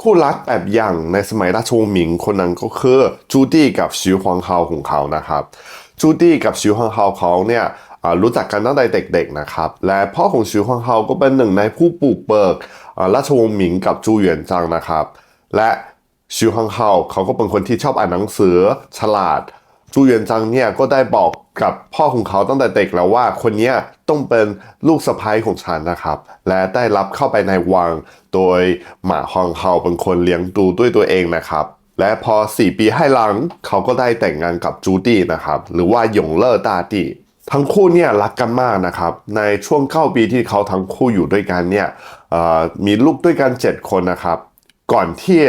คู่รักแบบอย่างในสมัยราชวงศ์หมิงคนนั้นก็คือจูดี้กับชิวฮวงเฮาของเขานะครับจูดี้กับชิวฮวงเฮาเขาเนี่ยรู้จักกันตั้งแต่เด็กๆนะครับ และพ่อของชิวฮวงเฮาก็เป็นหนึ่งในผู้ปลูกเบิกราชวงศ์หมิงกับจูเหวียนจางนะครับ และชิวฮวงเฮาเขาก็เป็นคนที่ชอบอ่านหนังสือฉลาด จูเหวียนจังเนี่ยก็ได้บอก กับพ่อของเขาตั้งแต่เด็กแล้วว่าคนนี้ต้องเป็นลูกสะใภ้ของฉันนะครับ และได้รับเข้าไปในวัง โดยหมาฮองเฮาเป็นคนเลี้ยงดูด้วยตัวเองนะครับ และพอ 4 ปีให้หลังเขาก็ได้แต่งงานกับจูดี้นะครับ หรือว่าหยงเล่อตาตี้ทั้งคู่เนี่ยรักกันมากนะครับ ในช่วง9ปีที่เขาทั้งคู่อยู่ด้วยกันเนี่ยมีลูกด้วยกัน 7 คนนะครับ ก่อนที่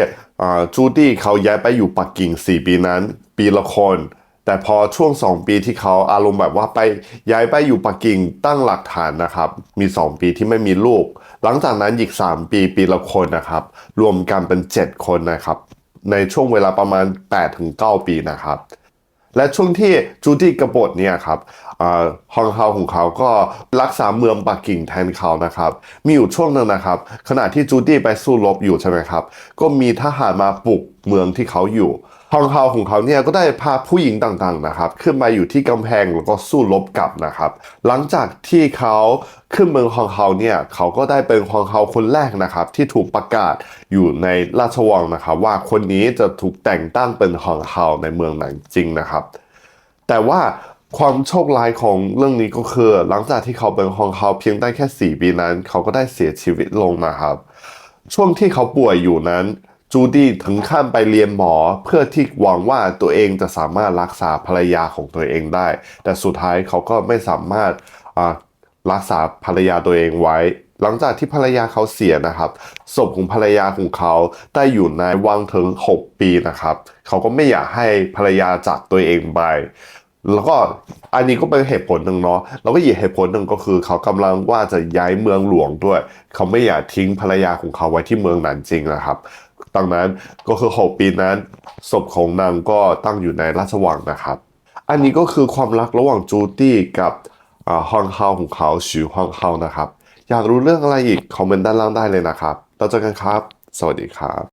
จูดี้เขาย้ายไปอยู่ปักกิ่ง 4 ปีนั้น ปีละคน แต่พอช่วง 2 ปีที่เขาอารมณ์แบบว่าไปย้ายไปอยู่ปักกิ่งตั้งหลักฐานนะครับ มี 2 ปีที่ไม่มีลูก หลังจากนั้นอีก 3 ปีปีละคนนะครับ รวมกันเป็น 7 คนนะครับ ในช่วงเวลาประมาณ 8-9 ปีนะครับ และช่วงที่จูดี้กระบฏเนี่ยครับฮองเฮาของเขาก็รักษาเมืองปักกิ่งแทนเขานะครับ มีอยู่ช่วงหนึ่งนะครับ ขณะที่จูดี้ไปสู้รบอยู่ใช่ไหมครับ ก็มีทหารมาปลุก เมืองที่เขาอยู่ฮองเฮาของเขาเนี่ยก็ได้พาผู้หญิงต่างๆนะครับ ขึ้นมาอยู่ที่กำแพงแล้วก็สู้รบกลับนะครับ หลังจากที่เขาขึ้นเมืองฮองเฮาเนี่ยเขาก็ได้เป็นฮองเฮาคนแรกนะครับ ที่ถูกประกาศอยู่ในราชวังนะครับ ว่าคนนี้จะถูกแต่งตั้งเป็นฮองเฮาในเมืองนั้นจริงนะครับ แต่ว่าความโชคร้ายของเรื่องนี้ก็คือ หลังจากที่เขาเป็นฮองเฮาเพียงได้แค่ 4 ปีนั้น เขาก็ได้เสียชีวิตลงนะครับ ช่วงที่เขาป่วยอยู่นั้น จูดี้ถึงขั้นไปเรียนหมอเพื่อที่หวังว่าตัวเองจะสามารถรักษาภรรยาของตัวเองได้ แต่สุดท้ายเขาก็ไม่สามารถรักษาภรรยาตัวเองไว้ หลังจากที่ภรรยาเขาเสียนะครับศพของภรรยาของเขาได้อยู่ในวังถึง 6 ปีนะครับ เขาก็ไม่อยากให้ภรรยาจากตัวเองไปแล้วก็อันนี้ก็เป็นเหตุผลหนึ่งเนาะแล้วก็อีกเหตุผลหนึ่งก็คือเขากำลังว่าจะย้ายเมืองหลวงด้วย เขาไม่อยากทิ้งภรรยาของเขาไว้ที่เมืองนั้นจริงนะครับ ดังนั้นก็คือ 6 ปีนั้น ศพของนางก็ตั้งอยู่ในราชวังนะครับ อันนี้ก็คือความรักระหว่างจูดี้กับฮองเฮาของเขาชิวฮองเฮานะครับ อยากรู้เรื่องอะไรอีก คอมเมนต์ด้านล่างได้เลยนะครับแล้วเจอกันครับ สวัสดีครับ